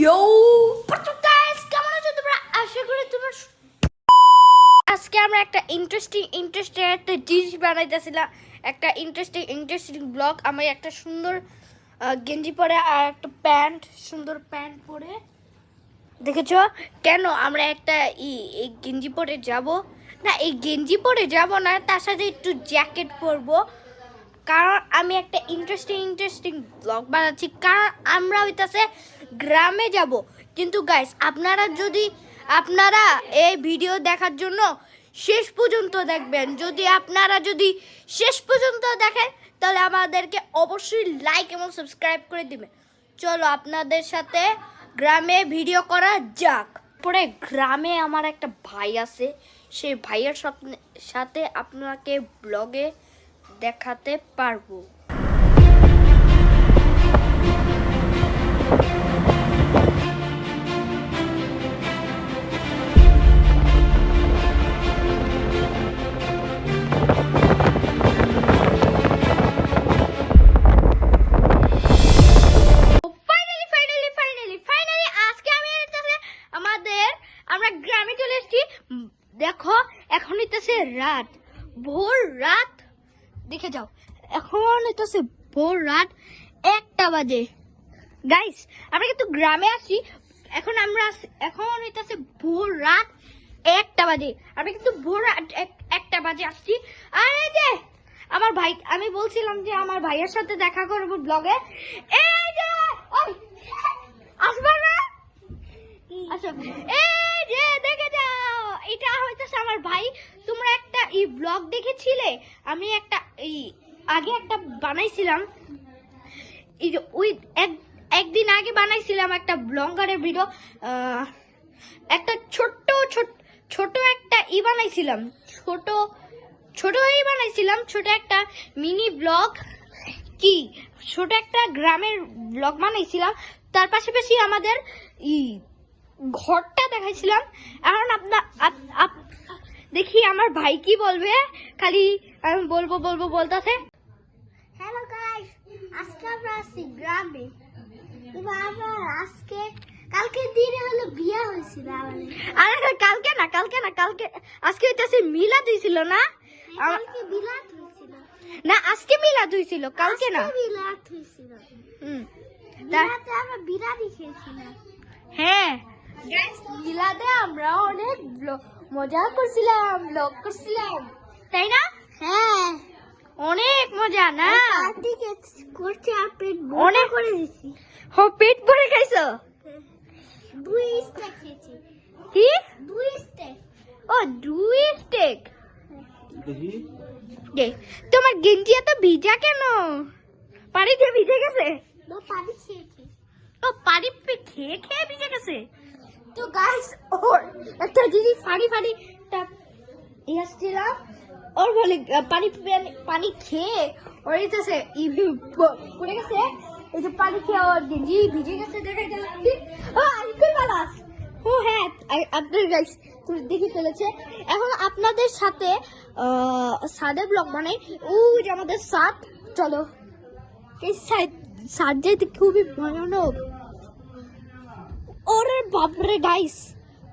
ইয়ো guys কেমন আছো তোমরা? আশা করি তোমরা আজকে আমরা একটা ইন্টারেস্টিং ইন্টারেস্টিং একটা জিনিস বানাইতেছিলাম। একটা ইন্টারেস্টিং ইন্টারেস্টিং ব্লগ আমি একটা সুন্দর গেঞ্জি পরে আর একটা প্যান্ট, সুন্দর প্যান্ট পরে। দেখেছ? কেন আমরা একটা এই গেঞ্জি পরে যাব? না, এই গেঞ্জি পরে যাব না, তার সাথে একটু জ্যাকেট পরবো। কারণ আমি একটা ইন্টারেস্টিং ইন্টারেস্টিং ব্লগ বানাচ্ছি। কারণ আমরা হইতাছে গ্রামে যাব। কিন্তু গাইস আপনারা যদি, আপনারা এই ভিডিও দেখার জন্য শেষ পর্যন্ত দেখবেন। যদি আপনারা যদি শেষ পর্যন্ত দেখেন, তাহলে আমাদেরকে অবশ্যই লাইক এবং সাবস্ক্রাইব করে দিবেন। চলো আপনাদের সাথে গ্রামে ভিডিও করা যাক। পরে গ্রামে আমার একটা ভাই আছে। সেই ভাইয়ের সাথে আপনাকে ব্লগে দেখাতে পারব। আমরা গ্রামে চলে এসেছি। দেখো, এখন হইতেছে রাত। ভোর রাত, দেখে যাও। এখন হইতেছে ভোর রাত একটা বাজে। গাইস আমরা কিন্তু গ্রামে আছি। এখন আমরা এখন হইতেছে ভোর রাত একটা বাজে। আমরা কিন্তু ভোর রাত এক- একটা বাজে আসছি। আর এই যে, আমার ভাই, আমি বলছিলাম যে আমার ভাইয়ের সাথে দেখা করব ব্লগে এই যে আসবে না? যে, দেখে এটা আমার ভাই। তোমরা একটা ব্লগ দেখেছিলে? আমি একটা আগে একটা এক, একদিন আগে বানাইছিলাম একটা একটা ছোট একটা ই বানাইছিলাম। ছোট ছোট ই বানাইছিলাম, ছোট একটা মিনি ব্লগ। কি? ছোট একটা গ্রামের ব্লগ বানাইছিলাম। তার পাশাপাশি আমাদের ই ঘরটা দেখাইছিলাম। এখন আপনার আপ- আপ- দেখি আমার ভাই কি বলবে। খালি আমি বলব বলব বলতেছে। হ্যালো গাইস আজকে আমরা আছি গ্রামে। আমরা আজকে কালকে দিনে হলো বিয়ে হয়েছিল আরে কালকে না কালকে না কালকে আজকে হইতাছে মিলাদ হইছিল না? আমা- কালকে বিলাত হয়েছিল। না আজকে মিলাদ হইছিল কালকে না? বিলাত হয়েছিল। হুম। আমরা বিরিয়ানি খেয়েছিলাম। হ্যাঁ মিলাদে আমরা অনেক মজা করছিলাম ব্লগ করছিলাম। তাই না? হ্যাঁ। অনেক মজা না? করছে আর পেট অনেক- করে দিছি। হো পেট ভরে খাইছো? দুই স্টেক খেয়েছি। কি? দুই স্টেক ও দুই স্টেক তোমার গেঞ্জি এত ভিজা কেন? পানিতে ভিজে গেছে? পানি খেয়েছি। ও পানি খেয়ে খেয়ে ভিজে গেছে? তো গাইস ওর একটা জিনিস ফানি ফানি ইয়াসছিলাম ওর বলে, পানি পানি- খেয়ে ওর ইতেছে পড়ে গেছে। এই যে পানি খেয়ে ওর গেঞ্জি ভিজে গেছে, দেখা গেল ও আইপিএল বালাস ও হ্যাঁ আপনার গাইস তুমি দেখে ফেলেছে। এখন আপনাদের সাথে সাদে ব্লগ মানে ও যে আমাদের সাদ, চলো। এই সাইড যাইতে খুবই ভয়ানক বাপরে গাইস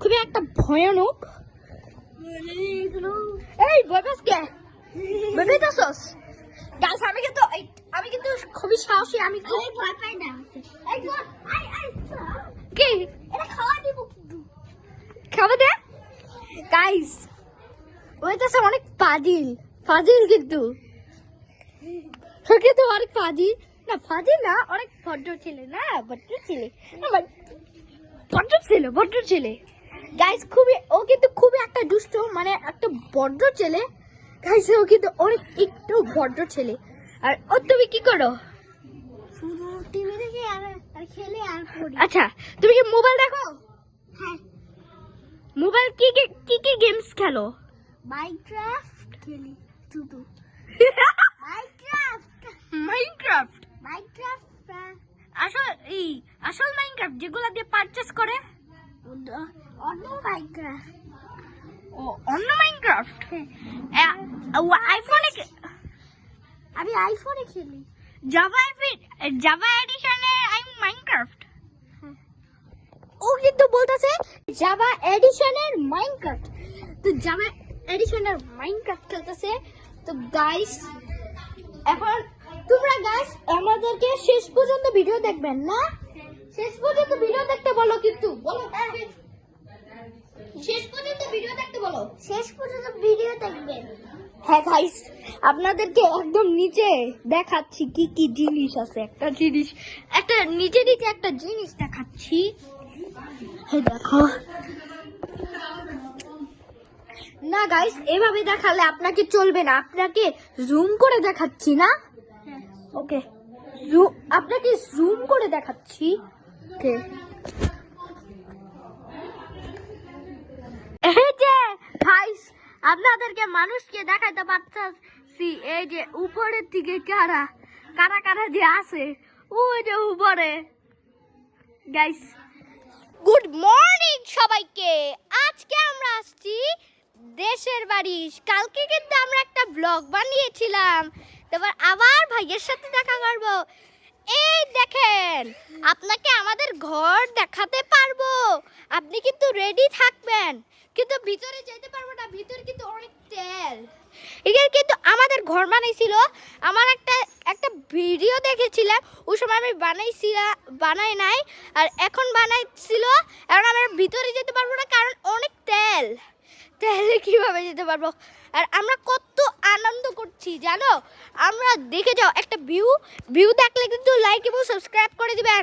খুবই একটা ভয়ানক। এই বয়বাস কে? বেবেতাছস গাইস আমি কিন্তু আমি কিন্তু খুবই সাহসী আমি খুব ভয় পাই না। এই যে, আই আই কি? এটা খাওয়া দিব খাবে দে। গাইস ওইটাছে অনেক ফাজিল। ফাজিল কিন্তু। কিন্তু অনেক ফাজিল। না ফাজিল না অনেক ভদ্র ছেলে না ভদ্র ছেলে। ভদ্র ছেলে ভদ্র ছেলে। গাইস খুবই ও কিন্তু খুবই একটা দুষ্ট মানে একটা ভদ্র ছেলে। গাইস ও কিন্তু অনেক একটু ভদ্র ছেলে। আর ও তুমি কি করো? শুধু টিভি দেখে আর আর খেলে আর পড়ি। আচ্ছা তুমি কি মোবাইল দেখো? হ্যাঁ। মোবাইল কি কি- কি কি গেমস খেলো? মাইনক্রাফট খেলি শুধু। মাইনক্রাফট মাইনক্রাফট মাইনক্রাফট আসল এই আসল মাইনক্রাফট যেগুলো দিয়ে পারচেস করে? অন্য মাইনক্রাফট ও অন্য মাইনক্রাফট আইফোনে আমি আইফোনে খেলি জাভা জাভা এডিশনে আই মাইনক্রাফট কিন্তু বলতেছে জাভা এডিশনের মাইনক্রাফট তো জাভা এডিশনের মাইনক্রাফট খেলতেছে। তো গাইস এখন তোমরা গাইস আমাদেরকে শেষ পর্যন্ত ভিডিও দেখবেন না? শেষ পর্যন্ত ভিডিও দেখতে বলো কিন্তু। বলো শেষ পর্যন্ত ভিডিও দেখতে বলো। শেষ পর্যন্ত ভিডিও দেখবেন। হ্যাঁ গাইস আপনাদেরকে একদম নিচে দেখাচ্ছি কি কি জিনিস আছে। একটা জিনিস একটা নিচে নিচে একটা জিনিস দেখাচ্ছি। এই দেখো। না গাইস এভাবে দেখালে আপনাকে চলবে না। আপনাকে জুম করে দেখাচ্ছি না? ওকে। আপনাকে জুম করে দেখাচ্ছি। ওকে। এই যে গাইস আপনাদেরকে মানুষকে দেখাইতে পারতাছি এই যে উপরের দিকে কারা কারা কারা যে আছে ওই যে উপরে। গাইস গুড মর্নিং সবাইকে। আজকে আমরা আসছি দেশের বাড়ি। কালকে কিন্তু আমরা একটা ব্লগ বানিয়েছিলাম। তারপর আবার ভাইয়ের সাথে দেখা করব। এই দেখেন, আপনাকে আমাদের ঘর দেখাতে পারব। আপনি কিন্তু রেডি থাকবেন। কিন্তু ভিতরে যেতে পারব না, ভিতরে কিন্তু অনেক তেল। এখানে কিন্তু আমাদের ঘর বানাইছিল। আমার একটা একটা ভিডিও দেখেছিলাম। ওই সময় আমি বানাইছিলাম বানাই নাই। আর এখন বানাইছিল। এখন আমরা ভিতরে যেতে পারব না কারণ অনেক তেল। তাহলে কীভাবে যেতে পারব? আর আমরা কত আনন্দ করছি, জানো? আমরা দেখে যাও, একটা ভিউ ভিউ দেখলে কিন্তু লাইক এবং সাবস্ক্রাইব করে দিবেন।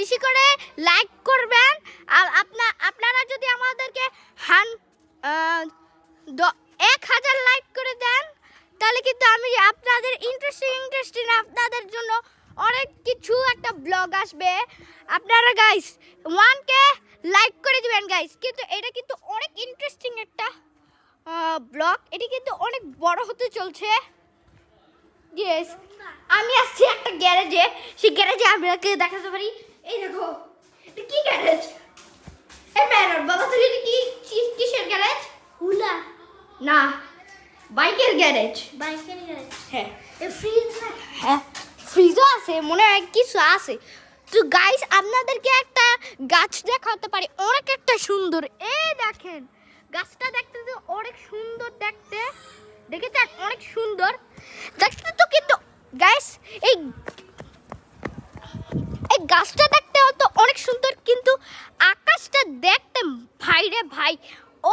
বেশি করে লাইক করবেন। আর আপনা, আপনারা যদি আমাদেরকে হান এক হাজার লাইক করে দেন, তাহলে কিন্তু আমি আপনাদের ইন্টারেস্টিং ইন্টারেস্টিং আপনাদের জন্য অনেক কিছু একটা ব্লগ আসবে। আপনারা গাইস ওয়ানকে লাইক করে দিবেন গাইস কিন্তু এটা কিন্তু অনেক ইন্টারেস্টিং একটা ব্লগ এটি কিন্তু অনেক বড় হতে চলছে। আমি আসছি একটা গ্যারেজে সেই গ্যারেজে আপনাকে দেখাতে পারি। এই দেখো এটা কি গ্যারেজ এই ম্যানর বাবা তুই এটা কি কিসের গ্যারেজ হুলা। না বাইকের গ্যারেজ বাইকের গাড়ি হ্যাঁ। ফ্রিজ হ্যাঁ ফ্রিজও আছে মনে হয় কিছু আছে। তো গাইস আপনাদেরকে একটা গাছ দেখাতে পারি অনেক একটা সুন্দর। এই দেখেন গাছটা দেখতে তো অনেক সুন্দর দেখতে। দেখেছেন? অনেক সুন্দর। দেখতে তো কিন্তু গাইস এই গাছটা দেখতে তো অনেক সুন্দর, কিন্তু আকাশটা দেখতে ভাই রে ভাই,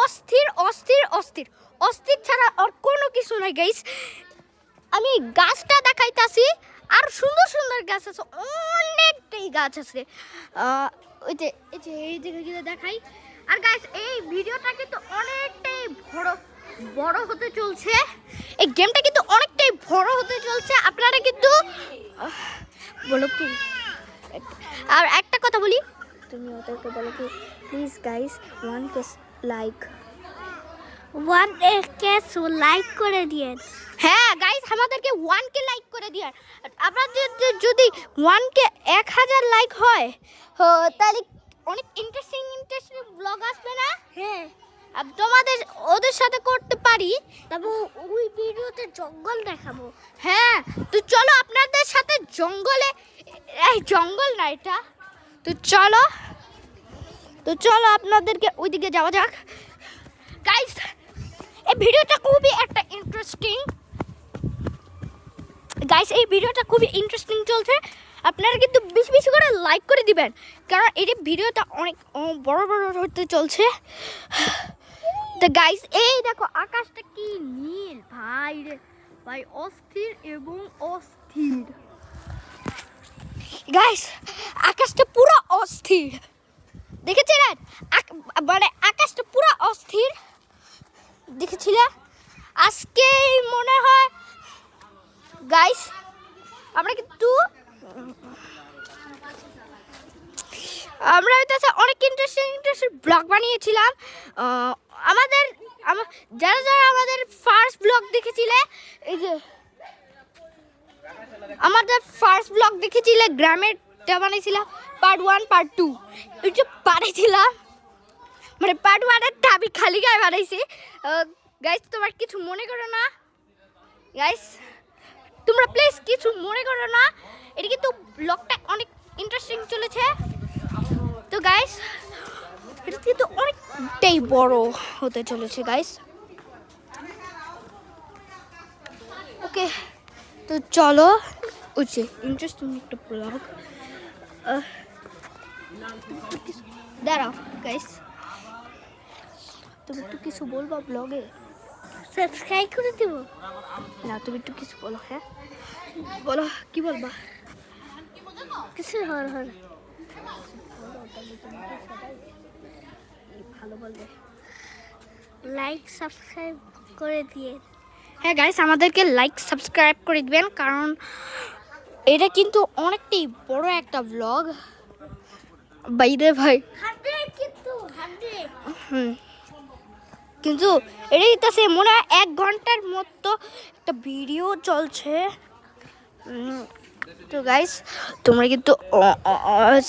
অস্থির অস্থির অস্থির। অস্থির ছাড়া আর কোনো কিছু নাই গাইস আমি গাছটা দেখাইতাছি, আর সুন্দর সুন্দর গাছ আছে, অনেকটাই গাছ আছে। ওই যে, এই যে, এই গিয়ে দেখাই। আর গাইস এই ভিডিওটা কিন্তু অনেকটাই বড় বড় হতে চলছে। এই গেমটা কিন্তু অনেকটাই বড় হতে চলছে। আপনারা কিন্তু বলো কি? আর একটা কথা বলি। তুমি ওদেরকে বলো কি please guys one case like one K like করে দিয়ে। হ্যাঁ গাইস আমাদেরকে ওয়ান কে লাইক করে দিয়ে। আপনাদের যদি- যদি ওয়ান কে এক হাজার লাইক হয় তাহলে অনেক ইন্টারেস্টিং ইন্টারেস্টিং ব্লগ আসবে না? হ্যাঁ। আর তোমাদের ওদের সাথে করতে পারি তারপর ওই ভিডিওতে জঙ্গল দেখাবো। হ্যাঁ তো চলো আপনাদের সাথে জঙ্গলে এই জঙ্গল না এটা। তো চলো তো চলো আপনাদেরকে ওইদিকে যাওয়া যাক। গাইস এই ভিডিওটা খুবই একটা ইন্টারেস্টিং গাইস এই ভিডিওটা খুবই ইন্টারেস্টিং চলছে। আপনারা কিন্তু বেশি বেশি করে লাইক করে দিবেন, কারণ এই ভিডিওটা অনেক বড় বড় হতে চলছে। তো গাইস এই দেখো, আকাশটা কি নীল। ভাই রে, ভাই, অস্থির এবং অস্থির। গাইস আকাশটা পুরো অস্থির। দেখেছিলেন? মানে আকাশটা পুরো অস্থির। দেখেছিলে? আজকে মনে হয় গাইস আমরা কিন্তু আমরা হইতেছে অনেক ইন্টারেস্টিং ইন্টারেস্টিং ব্লগ বানিয়েছিলাম। আমাদের যারা যারা আমাদের ফার্স্ট ব্লগ দেখেছিলে, এই যে, আমাদের ফার্স্ট ব্লগ দেখেছিলে, গ্রামেরটা বানিয়েছিলাম পার্ট ওয়ান পার্ট টু এই যে বানিয়েছিলাম মানে পার্ট ওয়ানেরটা আমি খালি গায়ে বানাইছি। গাইস তোমার কিছু মনে করো না? গাইস তোমরা প্লিজ কিছু মনে করো না? এটা কিন্তু ব্লগটা অনেক ইন্টারেস্টিং চলেছে। তো গাইস এটা কিন্তু অনেকটাই বড় হতে চলেছে গাইস ওকে তো চলো, ওই ইন্টারেস্টিং একটা ব্লগ দাঁড়াও গাইস তুমি একটু কিছু বলবা ব্লগে সাবস্ক্রাইব করে দিব? না, তুমি একটু কিছু বলো হ্যাঁ? বলো, কি বলবা? কিছু হর হর ভালো বলবে লাইক সাবস্ক্রাইব করে দিয়ে। হ্যাঁ গাইস আমাদেরকে লাইক সাবস্ক্রাইব করে দিবেন কারণ এটা কিন্তু অনেকটাই বড় একটা ব্লগ বাইরে ভাই কিন্তু হান্ড্রেড। হুম। কিন্তু এটা হইতাছে মনে হয় এক ঘণ্টার মতো একটা ভিডিও চলছে। তো গাইস তোমরা কিন্তু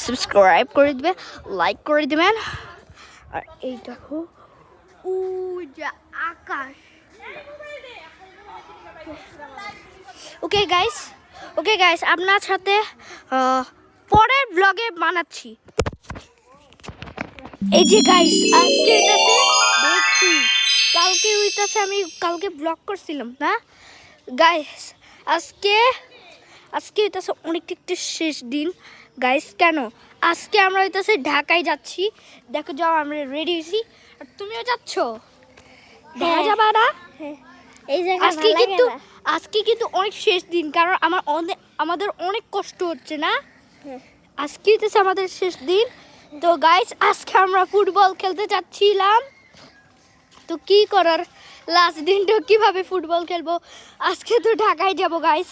সাবস্ক্রাইব করে দিবে লাইক করে দিবেন আর এই দেখো ও যা আকাশ। ওকে গাইস ওকে গাইস আপনার সাথে পরের ব্লগে বানাচ্ছি। এই যে গাইস আজকে হইতাছে, দেখছি, কালকে হইতাছে আমি, কালকে ব্লগ করছিলাম, না? গাইস আজকে আজকে হইতাছে অনেকটা একটু শেষ দিন। গাইস কেন? আজকে আমরা হইতাছে ঢাকায় যাচ্ছি। দেখো যাও আমরা রেডি হয়েছি আর তুমিও যাচ্ছ? দেখা হ্যাঁ। যাবা না? হ্যাঁ। এই আজকে কিন্তু আজকে কিন্তু অনেক শেষ দিন কারণ আমার অনেক আমাদের অনেক কষ্ট হচ্ছে না? হ্যাঁ। আজকে হইতেছে আমাদের শেষ দিন। তো গাইস আজকে আমরা ফুটবল খেলতে যাচ্ছিলাম। তো কি করার? লাস্ট দিনটা কীভাবে ফুটবল খেলব? আজকে তো ঢাকায় যাব গাইস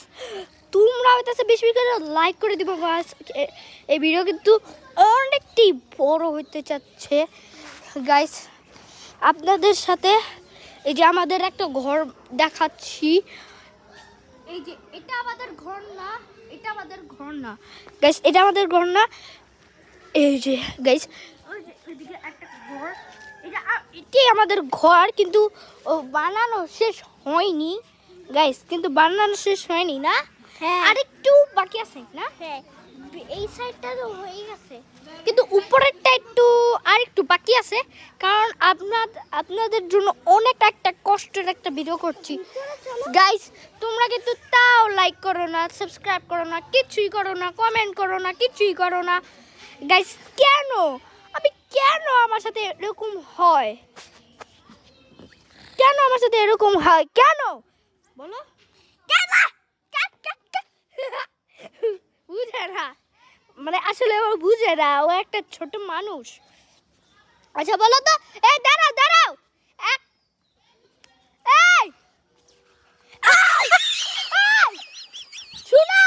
তোমরা হইতেছে বেশি করে লাইক করে দিব গাইস এই ভিডিও কিন্তু অনেকটি বড় হইতে চাচ্ছে। গাইস আপনাদের সাথে এই যে আমাদের একটা ঘর দেখাচ্ছি। এই যে এটা আমাদের ঘর না, এটা আমাদের ঘর না। গাইস এটা আমাদের ঘর না। এই যে গাইস একটা ঘর। এটা এটাই আমাদের ঘর, কিন্তু বানানো শেষ হয়নি। গাইস কিন্তু বানানো শেষ হয়নি না? হ্যাঁ। আরেকটু বাকি আছে না? হ্যাঁ। এই সাইডটা তো হয়ে গেছে। কিন্তু উপরেরটা একটু আর একটু বাকি আছে কারণ আপনার আপনাদের জন্য অনেক একটা কষ্টের একটা ভিডিও করছি। গাইস তোমরা কিন্তু তাও লাইক করো না সাবস্ক্রাইব করো না কিছুই করো না কমেন্ট করো না কিছুই করো না। গাইস কেন? আমি কেন আমার সাথে এরকম হয়? কেন আমার সাথে এরকম হয়? কেন? বলো। কেন? কা- কা- মানে আসলে ও বুঝে না, ও একটা ছোট মানুষ। আচ্ছা বলো তো। এই দাঁড়াও দাঁড়াও। এক, এই! শুনো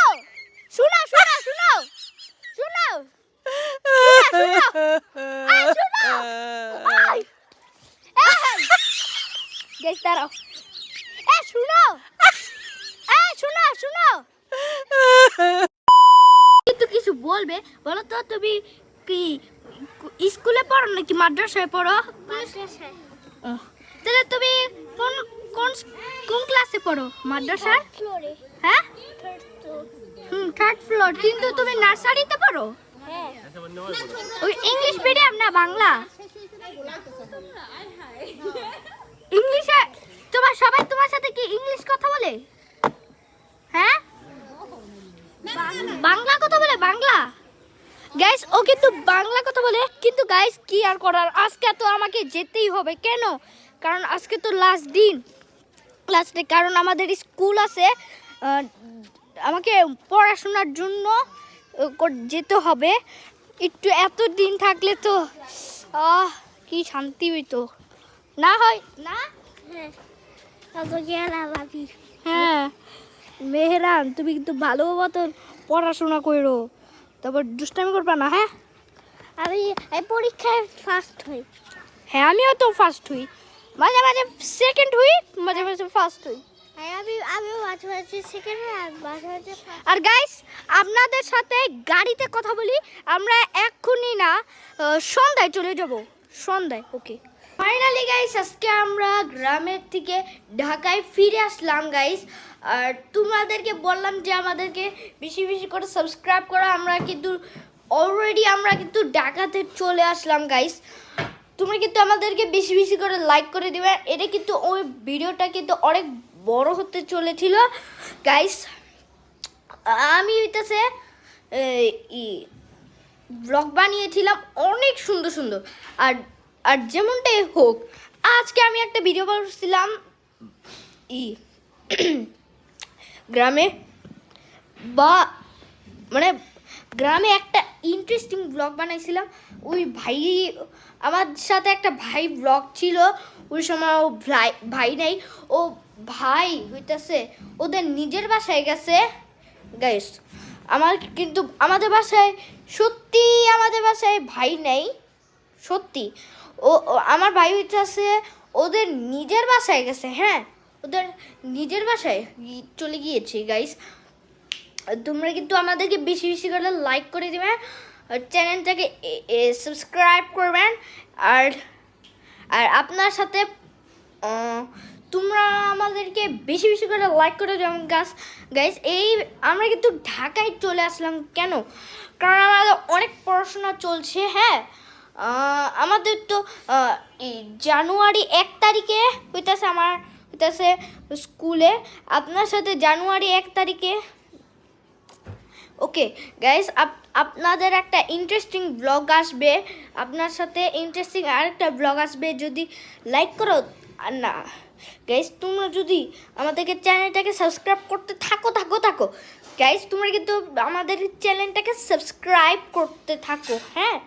শুনো শুনো শুনো শুনো। দাঁড়াও। এ, শুনো এ শুনো শুনো। কিন্তু কিছু বলবে? বলো তো তুমি কি স্কুলে পড়ো নাকি মাদ্রাসায় পড়ো? মাদ্রাসায়। তাহলে তুমি কোন কোন কোন ক্লাসে পড়ো? মাদ্রাসায় হ্যাঁ? থার্ড হুম থার্ড ফ্লোর কিন্তু তুমি নার্সারিতে পড়ো? হ্যাঁ। ওই ইংলিশ মিডিয়াম না বাংলা? ইংলিশে তোমার সবাই তোমার সাথে কি ইংলিশ কথা বলে? হ্যাঁ? বাংলা কথা বলে বাংলা? গাইস ও কিন্তু বাংলা কথা বলে কিন্তু গাইস কি আর করার? আজকে তো আমাকে যেতেই হবে কেন? কারণ আজকে তো লাস্ট দিন। লাস্ট ডে কারণ আমাদের স্কুল আছে আমাকে পড়াশোনার জন্য যেতে হবে। একটু এত দিন থাকলে তো কি শান্তি হইতো। না হয় না? হ্যাঁ হ্যাঁ। মেহরান তুমি কিন্তু ভালো মতন পড়াশোনা করো। তারপর দুষ্টামি করবা না হ্যাঁ? আমি এই পরীক্ষায় ফার্স্ট হই। হ্যাঁ আমিও তো ফার্স্ট হই। মাঝে মাঝে সেকেন্ড হই মাঝে মাঝে ফার্স্ট হই। আর আমি আমি মাঝে মাঝে সেকেন্ড আর মাঝে মাঝে আর গাইস আপনাদের সাথে গাড়িতে কথা বলি আমরা এক্ষুনি না সন্ধ্যায় চলে যাব। সন্ধ্যায় ওকে ফাইনালি গাইস আজকে আমরা গ্রামের থেকে ঢাকায় ফিরে আসলাম গাইস আর তোমাদেরকে বললাম যে আমাদেরকে বেশি বেশি করে সাবস্ক্রাইব করো। আমরা কিন্তু অলরেডি আমরা কিন্তু ঢাকাতে চলে আসলাম গাইস তোমরা কিন্তু আমাদেরকে বেশি বেশি করে লাইক করে দিবে। এটা কিন্তু ওই ভিডিওটা কিন্তু অনেক বড় হতে চলেছিল গাইস আমি হইতেছে ব্লগ বানিয়েছিলাম। অনেক সুন্দর সুন্দর। আর আর যেমনটাই হোক, আজকে আমি একটা ভিডিও বানিয়েছিলাম ই, গ্রামে বা মানে গ্রামে একটা ইন্টারেস্টিং ব্লগ বানাইছিলাম। ওই ভাই, আমার সাথে একটা ভাই ব্লগ ছিল। ওই সময় ও ভাই ভাই নাই। ও ভাই হইতাছে, ওদের নিজের বাসায় গেছে। গাইস আমার কিন্তু আমাদের বাসায় সত্যি আমাদের বাসায় ভাই নেই। সত্যি। ও আমার ভাই আছে, ওদের নিজের বাসায় গেছে হ্যাঁ? ওদের নিজের বাসায় চলে গিয়েছে গাইস তোমরা কিন্তু আমাদেরকে বেশি বেশি করে লাইক করে দেবেন চ্যানেলটাকে সাবস্ক্রাইব করবেন আর আর আপনার সাথে তোমরা আমাদেরকে বেশি বেশি করে লাইক করে যেমন গাছ গাইস এই, আমরা কিন্তু ঢাকায় চলে আসলাম, কেন? কারণ আমাদের অনেক পড়াশোনা চলছে হ্যাঁ? আমাদের তো জানুয়ারি এক তারিখে হইতেছে আমার, হইতেছে স্কুলে। আপনার সাথে জানুয়ারি এক তারিখে? ওকে গাইস আপনাদের একটা ইন্টারেস্টিং ব্লগ আসবে। আপনার সাথে ইন্টারেস্টিং আরেকটা ব্লগ আসবে, যদি লাইক করো। আর না গাইস তোমরা যদি আমাদেরকে চ্যানেলটাকে সাবস্ক্রাইব করতে থাকো থাকো থাকো। গাইস তোমরা কিন্তু আমাদের চ্যানেলটাকে সাবস্ক্রাইব করতে থাকো হ্যাঁ?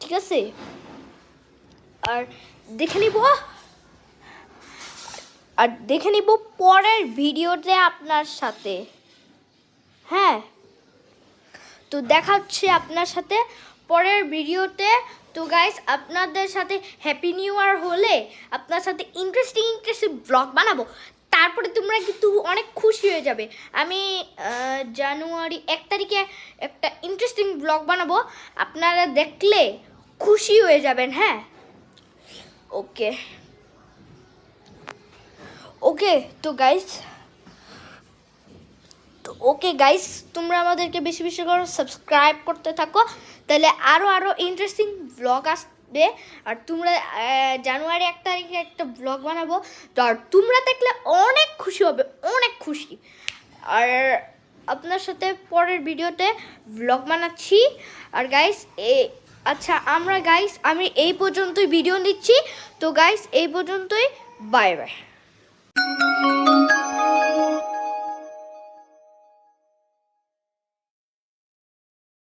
ঠিক আছে? আর দেখে নিব। আর দেখে নিব পরের ভিডিওতে আপনার সাথে। হ্যাঁ? তো দেখা হচ্ছে আপনার সাথে পরের ভিডিওতে। তো গাইস আপনাদের সাথে হ্যাপি নিউ ইয়ার হলে আপনার সাথে ইন্টারেস্টিং ইন্টারেস্টিং ব্লগ বানাবো। তারপরে তোমরা কিন্তু অনেক খুশি হয়ে যাবে। আমি জানুয়ারি এক তারিখে একটা ইন্টারেস্টিং ব্লগ বানাবো। আপনারা দেখলে খুশি হয়ে যাবেন হ্যাঁ? ওকে। ওকে, তো গাইস তো ওকে গাইস তোমরা আমাদেরকে বেশি বেশি করে সাবস্ক্রাইব করতে থাকো, তাহলে আরও আরও ইন্টারেস্টিং ব্লগ আসবে। আর তোমরা জানুয়ারি এক তারিখে একটা ব্লগ বানাবো, তো আর তোমরা দেখলে অনেক খুশি হবে, অনেক খুশি। আর আপনার সাথে পরের ভিডিওতে ব্লগ বানাচ্ছি। আর গাইস এ আচ্ছা আমরা গাইস আমি এই পর্যন্তই ভিডিও নিচ্ছি। তো গাইস এই পর্যন্তই বাই বাই